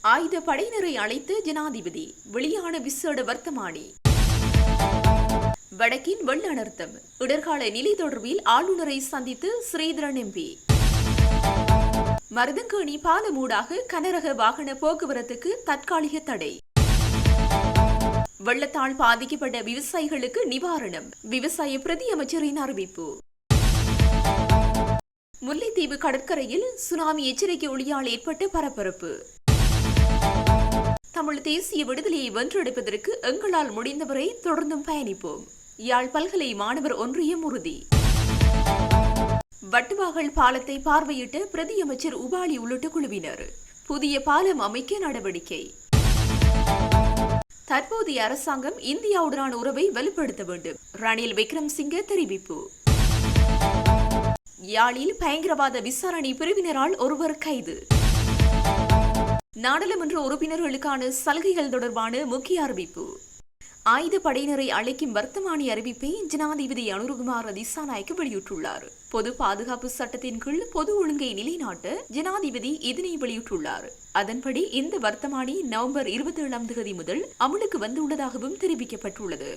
ஆயுத படையினரை அழைத்து ஜனாதிபதி வெளியான விசேட வர்த்தமானி. வடக்கின் வெள்ள அனர்த்தம் இடர்கால நிலை தொடர்பில் ஆளுநரை சந்தித்து ஸ்ரீதரன் எம்பி மருதங்கேணி பாலமூடாக கனரக வாகன போக்குவரத்துக்கு தற்காலிக தடை. வெள்ளத்தால் பாதிக்கப்பட்ட விவசாயிகளுக்கு நிவாரணம் விவசாய பிரதி அமைச்சரின் அறிவிப்பு. முல்லைத்தீவு கடற்கரையில் சுனாமி எச்சரிக்கை ஒளியால் ஏற்பட்ட பரபரப்பு. தமிழ் தேசிய விடுதலையை வென்றெடுப்பதற்கு எங்களால் முடிந்தவரை தொடர்ந்தும் பயணிப்போம். யாழ் பல்கலை மாணவர் ஒன்றியம் உறுதி. வட்டுவாகல் பாலத்தை பார்வையிட்ட பிரதி அமைச்சர் உபாலி உள்ளிட்ட குழுவினர். புதிய பாலம் அமைக்க நடவடிக்கை. தற்போதைய அரசாங்கம் இந்தியாவுடனான உறவை வலுப்படுத்த வேண்டும். ரணில் விக்ரம்சிங்க தெரிவிப்பு. யாழில் பயங்கரவாத விசாரணை பிரிவினரால் ஒருவர் கைது. நாடாளுமன்ற உறுப்பினர்களுக்கான சலுகைகள் தொடர்பான முக்கிய அறிவிப்பு. ஆயுத படையினரை அழைக்கும் வர்த்தமானி அறிவிப்பை ஜனாதிபதி அனுருகுமார் திசாநாயக்க வெளியிட்டுள்ளார். பொது பாதுகாப்பு சட்டத்தின் கீழ் பொது ஒழுங்கை நிலைநாட்ட ஜனாதிபதி இதனை வெளியிட்டுள்ளார். அதன்படி இந்த வர்த்தமானி நவம்பர் இருபத்தி ஏழாம் தேதி முதல் அமலுக்கு வந்துள்ளதாகவும் தெரிவிக்கப்பட்டுள்ளது.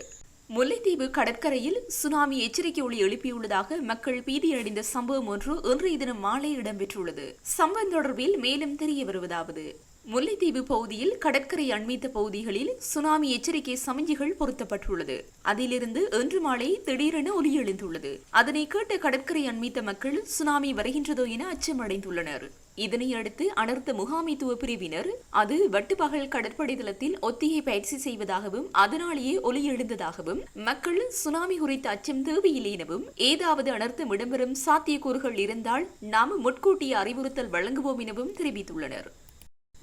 முல்லைத்தீவு கடற்கரையில் சுனாமி எச்சரிக்கை ஒளி எழுப்பியுள்ளதாக மக்கள் பீதியடைந்த சம்பவம் ஒன்று இன்றைய தினம் மாலை இடம்பெற்றுள்ளது. சம்பவம் தொடர்பில் மேலும் தெரிய வருவதாவது. முல்லைத்தீவு பகுதியில் கடற்கரை அண்மித்த பகுதிகளில் சுனாமி எச்சரிக்கை சமிஞ்சுகள் பொருத்தப்பட்டுள்ளது. அதிலிருந்து இன்று மாலை திடீரென ஒலி எழுந்துள்ளது. அதனை கேட்ட கடற்கரை அண்மித்த மக்கள் சுனாமி வருகின்றதோ என அச்சமடைந்துள்ளனர். இதனையடுத்து அனர்த்த முகாமைத்துவ பிரிவினர் அது வட்டுப்பகல் கடற்படை தளத்தில் ஒத்திகை பயிற்சி செய்வதாகவும் அதனாலேயே ஒலி எழுந்ததாகவும் மக்கள் சுனாமி குறித்த அச்சம் தேவையில்லை எனவும் ஏதாவது அனர்த்தம் இடம்பெறும் சாத்தியக்கூறுகள் இருந்தால் நாம் முட்கூட்டிய அறிவுறுத்தல் வழங்குவோம் எனவும் தெரிவித்துள்ளனர்.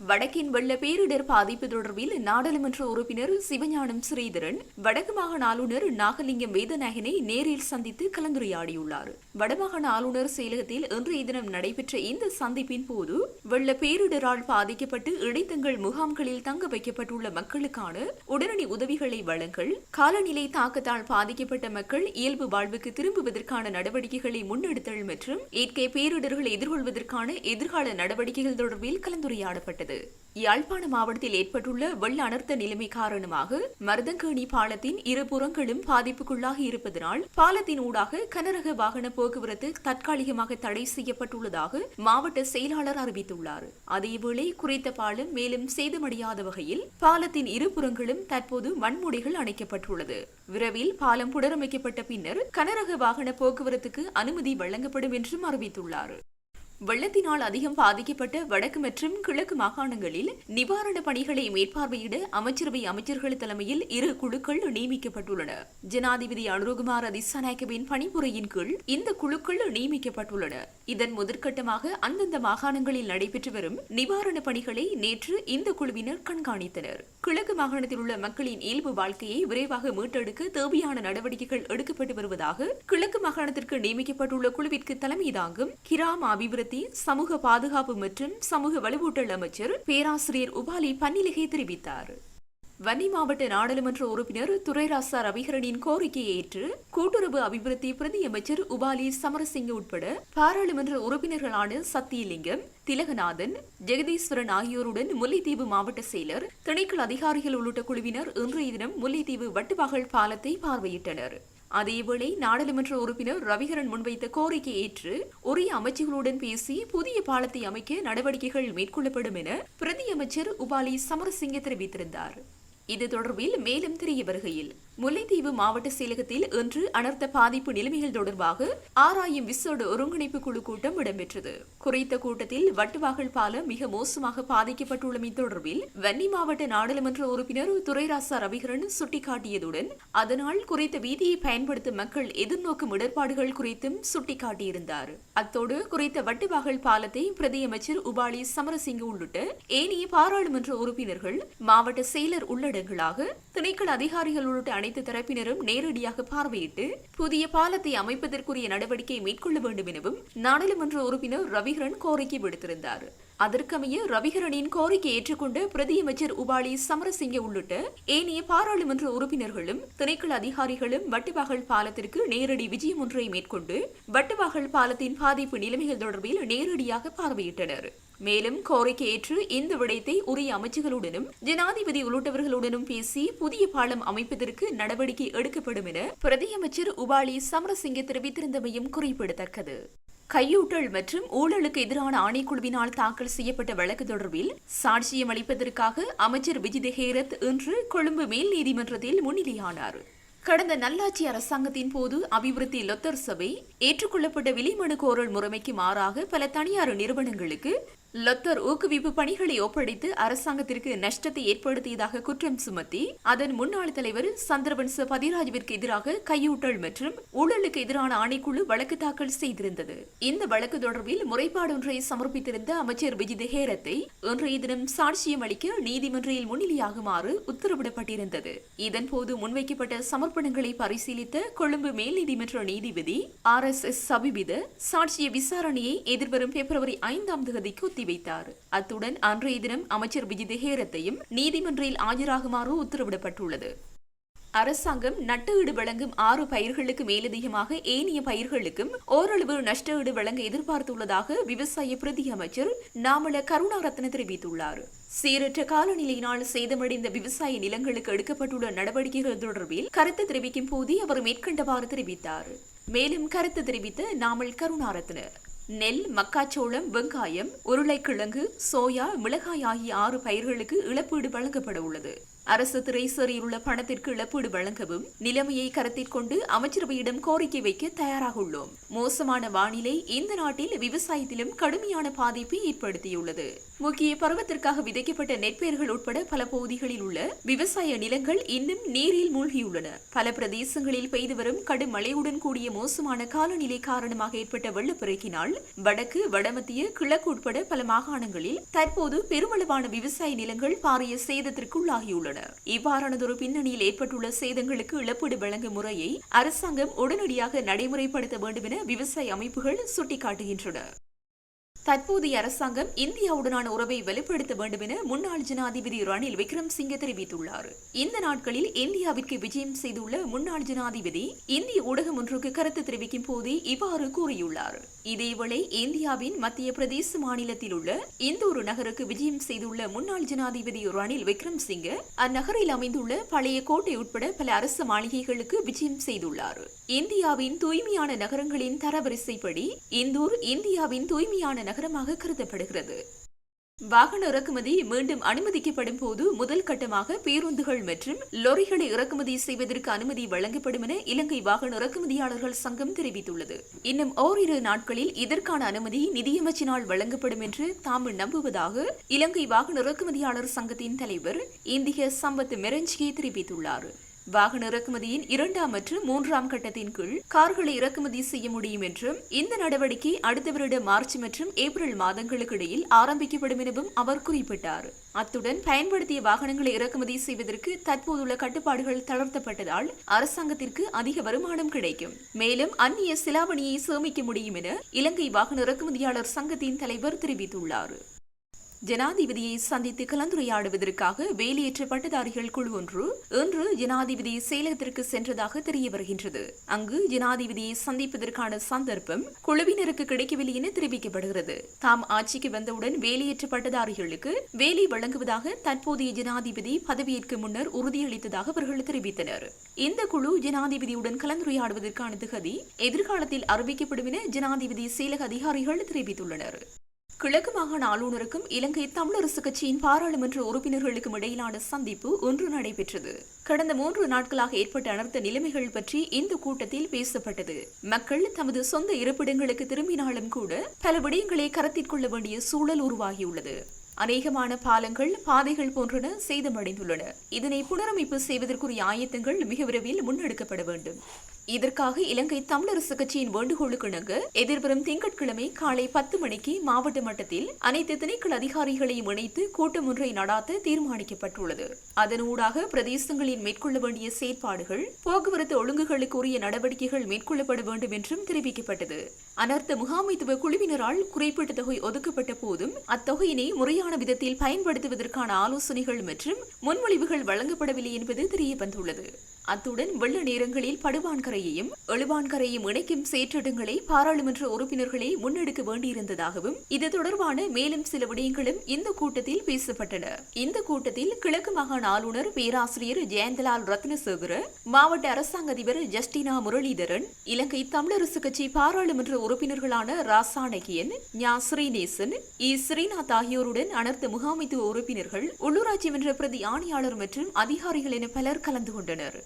வடக்கின் வெள்ள பேரிடர் பாதிப்பு தொடர்பில் நாடாளுமன்ற உறுப்பினர் சிவஞானம் ஸ்ரீதரன் வடக்கு மாகாண ஆளுநர் நாகலிங்கம் வேதநாயகனை நேரில் சந்தித்து கலந்துரையாடியுள்ளார். வடமாகாண ஆளுநர் செயலகத்தில் இன்றைய தினம் நடைபெற்ற இந்த சந்திப்பின் போது வெள்ள பேரிடரால் பாதிக்கப்பட்டு இடைத்தங்கள் முகாம்களில் தங்க வைக்கப்பட்டுள்ள மக்களுக்கான உடனடி உதவிகளை வழங்கல் காலநிலை தாக்கத்தால் பாதிக்கப்பட்ட மக்கள் இயல்பு வாழ்வுக்கு திரும்புவதற்கான நடவடிக்கைகளை முன்னெடுத்தல் மற்றும் இயற்கை பேரிடர்களை எதிர்கொள்வதற்கான எதிர்கால நடவடிக்கைகள் தொடர்பில் கலந்துரையாடப்பட்டது. யாழ்ப்பாண மாவட்டத்தில் ஏற்பட்டுள்ள வெள்ள அனர்த்த நிலைமை காரணமாக மருதங்கேணி பாலத்தின் இரு புறங்களும் பாதிப்புக்குள்ளாகி இருப்பதனால் பாலத்தின் ஊடாக கனரக வாகன போக்குவரத்து தற்காலிகமாக தடை செய்யப்பட்டுள்ளதாக மாவட்ட செயலாளர் அறிவித்துள்ளார். அதேவேளை குறித்த பாலம் மேலும் சேதமடையாத வகையில் பாலத்தின் இரு புறங்களும் தற்போது மண்முடிகள் அணைக்கப்பட்டுள்ளது. விரைவில் பாலம் புனரமைக்கப்பட்ட பின்னர் கனரக வாகன போக்குவரத்துக்கு அனுமதி வழங்கப்படும் என்றும் அறிவித்துள்ளார். வெள்ளத்தினால் அதிகம் பாதிக்கப்பட்ட வடக்கு மற்றும் கிழக்கு மாகாணங்களில் நிவாரண பணிகளை மேற்பார்வையிட அமைச்சரவை அமைச்சர்கள் தலைமையில் இரு குழுக்கள் நியமிக்கப்பட்டுள்ளன. ஜனாதிபதி அனுருகுமார் திசாநாயக்கவின் பணிமுறையின் கீழ் இந்த குழுக்கள் நியமிக்கப்பட்டுள்ளன. இதன் முதற்கட்டமாக அந்தந்த மாகாணங்களில் நடைபெற்று வரும் நிவாரண பணிகளை நேற்று இந்த குழுவினர் கண்காணித்தனர். கிழக்கு மாகாணத்தில் உள்ள மக்களின் இயல்பு வாழ்க்கையை விரைவாக மீட்டெடுக்க தேவையான நடவடிக்கைகள் எடுக்கப்பட்டு வருவதாக கிழக்கு மாகாணத்திற்கு நியமிக்கப்பட்டுள்ள குழுவிற்கு தலைமை தாங்கும் கிராம அபிவிருத்தி அபிவிருத்தி சமூக பாதுகாப்பு மற்றும் சமூக வலுவூட்டல் அமைச்சர் பேராசிரியர் உபாலி பன்னிலிகை தெரிவித்தார். வன்னி மாவட்ட நாடாளுமன்ற உறுப்பினர் துரைராசா ரவிகரனின் கோரிக்கையை ஏற்று கூட்டுறவு அபிவிருத்தி பிரதி அமைச்சர் உபாலி சமரசிங்க உட்பட பாராளுமன்ற உறுப்பினர்களான சத்தியலிங்கம் திலகநாதன் ஜெகதீஸ்வரன் ஆகியோருடன் முல்லைத்தீவு மாவட்ட செயலர் திணைக்கள் அதிகாரிகள் உள்ளிட்ட குழுவினர் இன்றைய தினம் முல்லைத்தீவு வட்டுவாகல் பாலத்தை பார்வையிட்டனர். அதேவேளை நாடாளுமன்ற உறுப்பினர் ரவிகரன் முன்வைத்த கோரிக்கை ஏற்று உரிய அமைச்சர்களுடன் பேசி புதிய பாலத்தை அமைக்க நடவடிக்கைகள் மேற்கொள்ளப்படும் என பிரதி அமைச்சர் உபாலி சமரசிங்க தெரிவித்திருந்தார். இது தொடர்பில் மேலும் தெரிய வருகையில் முல்லைத்தீவு மாவட்ட செயலகத்தில் இன்று அனர்த்த பாதிப்பு நிலைமைகள் தொடர்பாக ஆராயும் விசோட ஒருங்கிணைப்பு குழு கூட்டம் இடம்பெற்றது. குறித்த கூட்டத்தில் வட்டுவாகல் பாலம் மிக மோசமாக பாதிக்கப்பட்டுள்ளமை தொடர்பில் வன்னி மாவட்ட நாடாளுமன்ற உறுப்பினர் துரைராசா ரவிகரன் சுட்டிக்காட்டியதுடன் அதனால் குறித்த வீதியை பயன்படுத்தும் மக்கள் எதிர்நோக்கும் இடர்பாடுகள் குறித்தும் சுட்டிக்காட்டியிருந்தார். அத்தோடு குறித்த வட்டுவாகல் பாலத்தை பிரதியமைச்சர் உபாலி சமரசிங்க உள்ளிட்ட ஏனைய பாராளுமன்ற உறுப்பினர்கள் மாவட்ட செயலர் உள்ளடங்களாக திணைக்கள அதிகாரிகள் உள்ளிட்ட அனைத்து தரப்பினரும் நேரடியாக பார்வையிட்டு புதிய பாலத்தை அமைப்பதற்குரிய நடவடிக்கை மேற்கொள்ள வேண்டும் எனவும் நாடாளுமன்ற உறுப்பினர் ரவிகரன் கோரிக்கை விடுத்திருந்தார். அதற்கமைய ரவிகரனின் கோரிக்கை ஏற்றுக்கொண்ட பிரதியமைச்சர் உபாலி சமரசிங்க உள்ளிட்ட ஏனைய பாராளுமன்ற உறுப்பினர்களும் திணைக்கள அதிகாரிகளும் வட்டுவாகல் பாலத்திற்கு நேரடி விஜயம் ஒன்றை மேற்கொண்டு வட்டுவாகல் பாலத்தின் பாதிப்பு நிலைமைகள் தொடர்பில் நேரடியாக பார்வையிட்டனர். மேலும் கோரிக்கை ஏற்று இந்த விடயத்தை உரிய அமைச்சுகளுடனும் ஜனாதிபதி உள்ளிட்டவர்களுடனும் பேசி புதிய பாலம் அமைப்பதற்கு நடவடிக்கை எடுக்கப்படும் என பிரதியமைச்சர் உபாலி சமரசிங்க தெரிவித்திருந்தமையும் குறிப்பிடத்தக்கது. கையூட்டல் மற்றும் ஊழலுக்கு எதிரான ஆணைக்குழுவினால் தாக்கல் செய்யப்பட்ட வழக்கு தொடர்பில் சாட்சியம் அளிப்பதற்காக அமைச்சர் விஜித ஹேரத் இன்று கொழும்பு மேல் நீதிமன்றத்தில் முன்னிலையானார். கடந்த நல்லாட்சி அரசாங்கத்தின் போது அபிவிருத்தி லொத்தர் சபை ஏற்றுக்கொள்ளப்பட்ட விலைமனு கோரல் முறைமைக்கு மாறாக பல தனியார் நிறுவனங்களுக்கு லொத்தர் ஊக்குவிப்பு பணிகளை ஒப்படைத்து அரசாங்கத்திற்கு நஷ்டத்தை ஏற்படுத்தியதாக குற்றம் சுமத்தி அதன் முன்னாள் தலைவர் சந்திரவன்ச பதிராஜுவிற்கு எதிராக கையூட்டல் மற்றும் ஊழலுக்கு எதிரான ஆணைக்குழு வழக்கு தாக்கல் செய்திருந்தது. இந்த வழக்கு தொடர்பில் முறைப்பாடு ஒன்றை சமர்ப்பித்திருந்த அமைச்சர் விஜித ஹேரத்தை இன்றைய தினம் சாட்சியம் அளிக்க நீதிமன்றில் முன்னிலையாகுமாறு உத்தரவிடப்பட்டிருந்தது. இதன்போது முன்வைக்கப்பட்ட சமர்ப்பணங்களை பரிசீலித்த கொழும்பு மேல் நீதிமன்ற நீதிபதி ஆர் எஸ் எஸ் சபிபித சாட்சிய விசாரணையை எதிர்வரும் பிப்ரவரி ஐந்தாம் தேதிக்கு ஒத்திவைத்தார் அத்துடன் அன்றைய தினம் அமைச்சர் விஜய் ஹேரத்தையும் நீதிமன்றில் ஆஜராகுமாறு உத்தரவிடப்பட்டுள்ளது. அரசாங்கம் நட்டு வழங்கும் ஆறு பயிர்களுக்கு மேலதிகமாக ஏனைய பயிர்களுக்கும் ஓரளவு நஷ்டஈடு வழங்க எதிர்பார்த்துள்ளதாக விவசாய பிரதி அமைச்சர் நாமல கருணாரத்ன தெரிவித்துள்ளார். சீரற்ற காலநிலையினால் சேதமடைந்த விவசாய நிலங்களுக்கு எடுக்கப்பட்டுள்ள நடவடிக்கைகள் தொடர்பில் கருத்து தெரிவிக்கும் போதே அவர் மேற்கண்டவாறு தெரிவித்தார். மேலும் கருத்து தெரிவித்த நாமல் கருணாரத்ன. நெல் மக்காச்சோளம் வெங்காயம் உருளைக்கிழங்கு சோயா மிளகாய் ஆகிய ஆறு பயிர்களுக்கு இழப்பீடு வழங்கப்பட உள்ளது. அரசு திரைசேரியில் உள்ள பணத்திற்கு இழப்பீடு வழங்கவும் நிலைமையை கருத்தில் கொண்டு அமைச்சரவையிடம் கோரிக்கை வைக்க தயாராக உள்ளோம். மோசமான வானிலை இந்த நாட்டில் விவசாயத்திலும் கடுமையான பாதிப்பை ஏற்படுத்தியுள்ளது. முக்கிய பருவத்திற்காக விதைக்கப்பட்ட நெற்பயிர்கள் உட்பட பல பகுதிகளில் உள்ள விவசாய நிலங்கள் இன்னும் நீரில் மூழ்கியுள்ளன. பல பிரதேசங்களில் பெய்து வரும் கடும் மழையுடன் கூடிய மோசமான காலநிலை காரணமாக ஏற்பட்ட வெள்ளப்பெருக்கினால் வடக்கு வடமத்திய கிழக்கு உட்பட பல மாகாணங்களில் தற்போது பெருமளவான விவசாய நிலங்கள் பாரிய உள்ளன இவ்வாறானதொரு பின்னணியில் ஏற்பட்டுள்ள சேதங்களுக்கு இழப்பீடு வழங்கும் முறையை அரசாங்கம் உடனடியாக நடைமுறைப்படுத்த வேண்டும் என விவசாய அமைப்புகள் சுட்டிக்காட்டுகின்றன. தற்போதைய அரசாங்கம் இந்தியாவுடனான உறவை வெளிப்படுத்த வேண்டும் என முன்னாள் ஜனாதிபதி ரணில் விக்ரம்சிங்கே தெரிவித்துள்ளார். இந்த நாட்களில் இந்தியாவிற்கு விஜயம் செய்துள்ள முன்னாள் ஜனாதிபதி இந்திய ஊடகம் ஒன்றுக்கு கருத்து தெரிவிக்கும் போதே இவ்வாறு கூறியுள்ளார். இதேவேளை இந்தியாவின் மத்திய பிரதேச மாநிலத்தில் உள்ள இந்தூர் நகருக்கு விஜயம் செய்துள்ள முன்னாள் ஜனாதிபதி ரணில் விக்ரம்சிங்கே அந்நகரில் அமைந்துள்ள பழைய கோட்டை உட்பட பல அரசு மாளிகைகளுக்கு விஜயம் செய்துள்ளார். இந்தியாவின் தூய்மையான நகரங்களின் தரவரிசைப்படி இந்தூர் இந்தியாவின் தூய்மையான நகரமாக கருதப்படுகிறது. வாகன இறக்குமதி மீண்டும் அனுமதிக்கப்படும் போது முதல் கட்டமாக பேருந்துகள் மற்றும் லொரிகளை இறக்குமதி செய்வதற்கு அனுமதி வழங்கப்படும் என இலங்கை வாகன இறக்குமதியாளர்கள் சங்கம் தெரிவித்துள்ளது. இன்னும் ஓரிரு நாட்களில் இதற்கான அனுமதி நிதியமைச்சினால் வழங்கப்படும் என்று தாம் நம்புவதாக இலங்கை வாகன இறக்குமதியாளர் சங்கத்தின் தலைவர் இந்திய சம்பத் மெரஞ்சியை தெரிவித்துள்ளார். வாகன இறக்குமதியின் இரண்டாம் மற்றும் மூன்றாம் கட்டத்தின் கீழ் கார்களை இறக்குமதி செய்ய முடியும் என்றும் இந்த நடவடிக்கை அடுத்த வருட மார்ச் மற்றும் ஏப்ரல் மாதங்களுக்கு இடையில் ஆரம்பிக்கப்படும் எனவும் அவர் குறிப்பிட்டார். அத்துடன் பயன்படுத்திய வாகனங்களை இறக்குமதி செய்வதற்கு தற்போதுள்ள கட்டுப்பாடுகள் தளர்த்தப்பட்டதால் அரசாங்கத்திற்கு அதிக வருமானம் கிடைக்கும். மேலும் அந்நிய சிலாவணியை சேமிக்க முடியும் என இலங்கை வாகன இறக்குமதியாளர் சங்கத்தின் தலைவர் தெரிவித்துள்ளார். ஜனாதிபதியை சந்தித்து கலந்துரையாடுவதற்காக வேலையற்ற பட்டதாரிகள் குழு ஒன்று இன்று ஜனாதிபதி செயலகத்திற்கு சென்றதாக தெரிய வருகின்றது. அங்கு ஜனாதிபதியை சந்திப்பதற்கான சந்தர்ப்பம் குழுவினருக்கு கிடைக்கவில்லை என தெரிவிக்கப்படுகிறது. தாம் ஆட்சிக்கு வந்தவுடன் வேலையற்ற பட்டதாரிகளுக்கு வேலை வழங்குவதாக தற்போதைய ஜனாதிபதி பதவியேற்க முன்னர் உறுதியளித்ததாக அவர்கள் தெரிவித்தனர். இந்த குழு ஜனாதிபதியுடன் கலந்துரையாடுவதற்கான திகதி எதிர்காலத்தில் அறிவிக்கப்படும் என ஜனாதிபதி செயலக அதிகாரிகள் தெரிவித்துள்ளனர். கிழக்கு மாகாண ஆளுநருக்கும் இலங்கை தமிழரசு கட்சியின் பாராளுமன்ற உறுப்பினர்களுக்கும் இடையிலான சந்திப்பு ஒன்று நடைபெற்றது. கடந்த மூன்று நாட்களாக ஏற்பட்ட அனர்த்த நிலைமைகள் பற்றி இந்த கூட்டத்தில் பேசப்பட்டது. மக்கள் தமது சொந்த இருப்பிடங்களுக்கு திரும்பினாலும் கூட பல விடயங்களை கருத்தில் கொள்ள வேண்டிய சூழல் உருவாகியுள்ளது. அநேகமான பாலங்கள் பாதைகள் போன்றன சேதமடைந்துள்ளன. இதனை புனரமைப்பு செய்வதற்குரிய ஆயத்தங்கள் மிக விரைவில் முன்னெடுக்கப்பட வேண்டும். இதற்காக இலங்கை தமிழரசு கட்சியின் வேண்டுகோளுக்கு இணங்க எதிர்வரும் திங்கட்கிழமை காலை பத்து மணிக்கு மாவட்ட மட்டத்தில் அனைத்து திணைக்கள் அதிகாரிகளையும் இணைத்து கூட்டம் ஒன்றை நடாத்த தீர்மானிக்கப்பட்டுள்ளது. அதனூடாக பிரதேசங்களில் மேற்கொள்ள வேண்டிய செயற்பாடுகள் போக்குவரத்து ஒழுங்குகளுக்கு உரிய நடவடிக்கைகள் மேற்கொள்ளப்பட வேண்டும் என்றும் தெரிவிக்கப்பட்டது. அனர்த்த முகாமைத்துவ குழுவினரால் குறிப்பிட்ட தொகை ஒதுக்கப்பட்ட போதும் அத்தொகையினை முறையான விதத்தில் பயன்படுத்துவதற்கான ஆலோசனைகள் மற்றும் முன்மொழிவுகள் வழங்கப்படவில்லை என்பது தெரிய வந்துள்ளது அத்துடன் வெள்ள நேரங்களில் படுவான்கரையையும் எழுவான்கரையும் இணைக்கும் சேற்றிடங்களை பாராளுமன்ற உறுப்பினர்களே முன்னெடுக்க வேண்டியிருந்ததாகவும் இது தொடர்பான மேலும் சில விடயங்களும் இந்த கூட்டத்தில் பேசப்பட்டன. இந்த கூட்டத்தில் கிழக்கு மாகாண ஆளுநர் பேராசிரியர் ஜெயந்தலால் ரத்னசேகர மாவட்ட அரசாங்க அதிபர் ஜஸ்டினா முரளிதரன் இலங்கை தமிழரசு கட்சி பாராளுமன்ற உறுப்பினர்களான ராசானகியன் ஞா. ஸ்ரீநேசன் இ. ஸ்ரீநாத் ஆகியோருடன் அனர்த்த முகாமைத்துவ உறுப்பினர்கள் உள்ளூராட்சி மன்ற பிரதி ஆணையாளர் மற்றும் அதிகாரிகள் என பலர் கலந்து கொண்டனர்.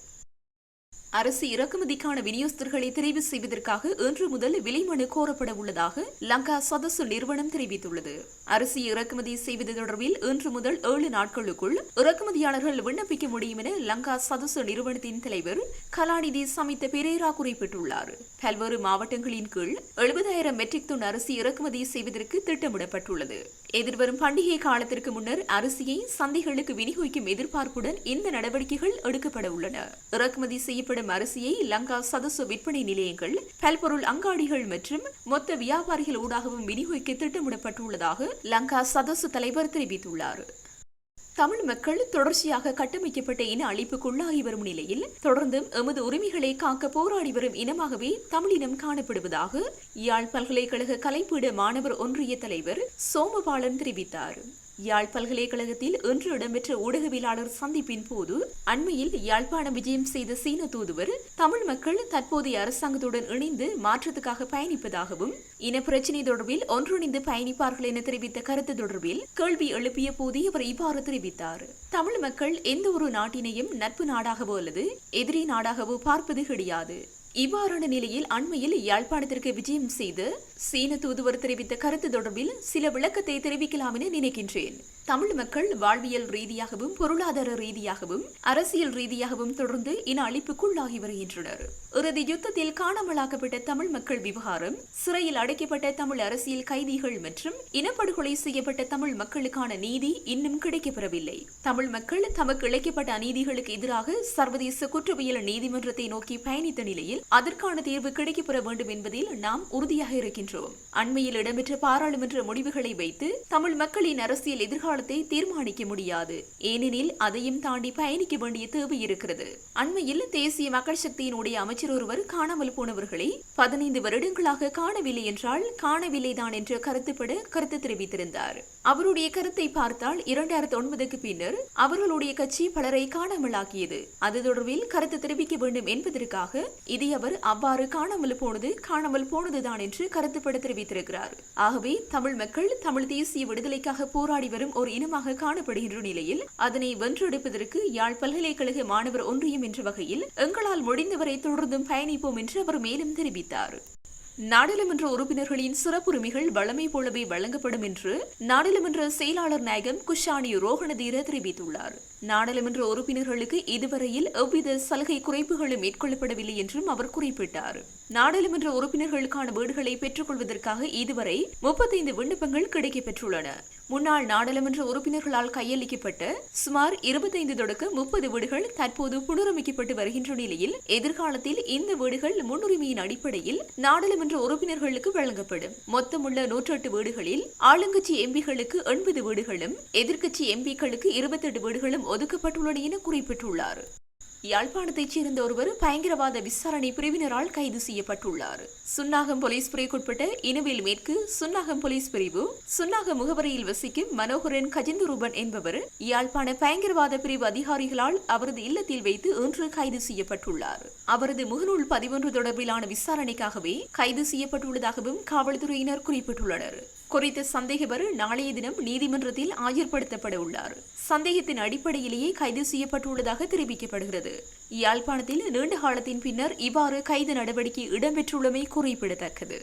அரசு இறக்குமதிக்கான விநியோகஸ்தர்களை தெரிவு செய்வதற்காக இன்று முதல் விலைமனு கோரப்பட உள்ளதாக லங்கா சதசு நிறுவனம் தெரிவித்துள்ளது. அரிசி இறக்குமதி செய்வது தொடர்பில் இன்று முதல் ஏழு நாட்களுக்குள் இறக்குமதியாளர்கள் விண்ணப்பிக்க முடியும் என லங்கா சதசு நிறுவனத்தின் தலைவர் கலாநிதி சமித்த பெரேரா குறிப்பிட்டுள்ளார். பல்வேறு மாவட்டங்களின் கீழ் எழுபதாயிரம் மெட்ரிக் டன் அரிசி இறக்குமதி செய்வதற்கு திட்டமிடப்பட்டுள்ளது. எதிர்வரும் பண்டிகை காலத்திற்கு முன்னர் அரிசியை சந்தைகளுக்கு விநியோகிக்கும் எதிர்பார்ப்புடன் இந்த நடவடிக்கைகள் எடுக்கப்பட உள்ளன இறக்குமதி செய்யப்படும் அரிசியை லங்கா சதசு விற்பனை நிலையங்கள் பல்பொருள் அங்காடிகள் மற்றும் மொத்த வியாபாரிகள் ஊடாகவும் விநியோகிக்க திட்டமிடப்பட்டுள்ளதாக லங்கா சதசு தலைவர் தெரிவித்துள்ளார். தமிழ் மக்கள் தொடர்ச்சியாக கட்டமைக்கப்பட்ட இன அழிப்புக்குள்ளாகி வரும் நிலையில் தொடர்ந்தும் எமது உரிமைகளை காக்க போராடி வரும் இனமாகவே தமிழினம் காணப்படுவதாக யாழ் பல்கலைக்கழக கலைப்பீட மாணவர் ஒன்றிய தலைவர் சோமபாலன் தெரிவித்தார். யாழ் பல்கலைக்கழகத்தில் இன்று இடம்பெற்ற ஊடகவியலாளர் சந்திப்பின் போது அண்மையில் யாழ்ப்பாணம் விஜயம் செய்த சீன தூதுவர் தமிழ் மக்கள் தற்போதைய அரசாங்கத்துடன் இணைந்து மாற்றத்துக்காக பயணிப்பதாகவும் இன பிரச்சினை தொடர்பில் ஒன்றிணைந்து பயணிப்பார்கள் என தெரிவித்த கருத்து தொடர்பில் கேள்வி எழுப்பிய போது அவர் இவ்வாறு தெரிவித்தார். தமிழ் மக்கள் எந்த ஒரு நாட்டினையும் நட்பு நாடாகவோ அல்லது எதிரி நாடாகவோ பார்ப்பது கிடையாது. இவ்வாறான நிலையில் அண்மையில் யாழ்ப்பாணத்திற்கு விஜயம் செய்து சீன தூதுவர் தெரிவித்த கருத்து தொடர்பில் சில விளக்கத்தை தெரிவிக்கலாம் என நினைக்கின்றேன். தமிழ் மக்கள் வாழ்வியல் ரீதியாகவும் பொருளாதார ரீதியாகவும் அரசியல் ரீதியாகவும் தொடர்ந்து இன அழிப்புக்குள்ளாகி வருகின்றனர். இறுதி யுத்தத்தில் காணாமலாக்கப்பட்ட தமிழ் மக்கள் விவகாரம் சிறையில் அடைக்கப்பட்ட தமிழ் அரசியல் கைதிகள் மற்றும் இனப்படுகொலை செய்யப்பட்ட தமிழ் மக்களுக்கான நீதி இன்னும் கிடைக்கப்பெறவில்லை. தமிழ் மக்கள் தமக்கு இழைக்கப்பட்ட அநீதிகளுக்கு எதிராக சர்வதேச குற்றவியல் நீதிமன்றத்தை நோக்கி பயணித்த நிலையில் அதற்கான தீர்வு கிடைக்கப்பெற வேண்டும் என்பதில் நாம் உறுதியாக இருக்கின்றோம். அண்மையில் இடம்பெற்ற பாராளுமன்ற முடிவுகளை வைத்து தமிழ் மக்களின் அரசியல் எதிர்கால எதிர்காலத்தை தீர்மானிக்க முடியாது. ஏனெனில் அதையும் தாண்டி பயணிக்க வேண்டிய தேவை இருக்கிறது. அண்மையில் தேசிய மக்கள் சக்தியினுடைய அமைச்சர் ஒருவர் காணாமல் போனவர்களை பதினைந்து வருடங்களாக காணவில்லை என்றால் காணவில்லைதான் என்ற கருத்துப்பட கருத்து தெரிவித்திருந்தார். அவருடைய கருத்தை பார்த்தால் இரண்டாயிரத்தி ஒன்பதுக்கு பின்னர் அவர்களுடைய கட்சி பலரை காணாமலாக்கியது. அது தொடர்பில் கருத்து தெரிவிக்க வேண்டும் என்பதற்காக இதை அவர் அவ்வாறு காணாமல் போனது காணாமல் போனதுதான் என்று கருத்துப்பட தெரிவித்திருக்கிறார். ஆகவே தமிழ் மக்கள் தமிழ் தேசிய விடுதலைக்காக போராடி வரும் ஒரு இனமாக காணப்படுகின்ற நிலையில் அதனை வென்றெடுப்பதற்கு யாழ் பல்கலைக்கழக மாணவர் ஒன்றியம் என்ற வகையில் எங்களால் முடிந்தவரை தொடர்ந்தும் பயணிப்போம் என்று அவர் மேலும் தெரிவித்தார். நாடாளுமன்ற உறுப்பினர்களின் சிறப்புரிமைகள் வழமை போலவே வழங்கப்படும் என்று நாடாளுமன்ற செயலாளர் நாயகம் குஷானி ரோகணதீர தெரிவித்துள்ளார். நாடாளுமன்ற உறுப்பினர்களுக்கு இதுவரையில் எவ்வித சலுகை குறைப்புகளும் மேற்கொள்ளப்படவில்லை என்றும் அவர் குறிப்பிட்டார். நாடாளுமன்ற உறுப்பினர்களுக்கான வீடுகளை பெற்றுக்கொள்வதற்காக இதுவரை முப்பத்தைந்து விண்ணப்பங்கள் கிடைக்கப்பெற்றுள்ளன. முன்னாள் நாடாளுமன்ற உறுப்பினர்களால் கையளிக்கப்பட்ட சுமார் இருபத்தைந்து தொடக்க முப்பது வீடுகள் தற்போது புனரமைக்கப்பட்டு வருகின்ற நிலையில் எதிர்காலத்தில் இந்த வீடுகள் முன்னுரிமையின் அடிப்படையில் நாடாளுமன்ற உறுப்பினர்களுக்கு வழங்கப்படும். மொத்தமுள்ள நூற்றெட்டு வீடுகளில் ஆளுங்கட்சி எம்பிகளுக்கு எண்பது வீடுகளும் எதிர்க்கட்சி எம்பிக்களுக்கு இருபத்தெட்டு வீடுகளும் ஒதுக்கப்பட்டுள்ளன என குறிப்பிட்டுள்ளார். யாழ்ப்பாணத்தைச் சேர்ந்த ஒருவர் பயங்கரவாத விசாரணை பிரிவினரால் கைது செய்யப்பட்டுள்ளார். சுன்னாகம் போலீஸ் பிரிவுக்குட்பட்ட இனவேல் மேற்கு சுன்னாகம் போலீஸ் பிரிவு சுன்னாக முகவரியில் வசிக்கும் மனோகரன் கஜிந்தரூபன் என்பவர் யாழ்ப்பாண பயங்கரவாத பிரிவு அதிகாரிகளால் அவரது இல்லத்தில் வைத்து இன்று கைது செய்யப்பட்டுள்ளார். அவரது முகநூல் பதிவொன்று தொடர்பிலான விசாரணைக்காகவே கைது செய்யப்பட்டுள்ளதாகவும் காவல்துறையினர் குறிப்பிட்டுள்ளனர். குறித்த சந்தேகபர் நாளைய தினம் நீதிமன்றத்தில் ஆஜர்படுத்தப்பட உள்ளார் சந்தேகத்தின் அடிப்படையிலேயே கைது செய்யப்பட்டுள்ளதாக தெரிவிக்கப்படுகிறது. யாழ்ப்பாணத்தில் நீண்ட காலத்தின் பின்னர் இவ்வாறு கைது நடவடிக்கை இடம்பெற்றுள்ளமை குறிப்பிடத்தக்கது.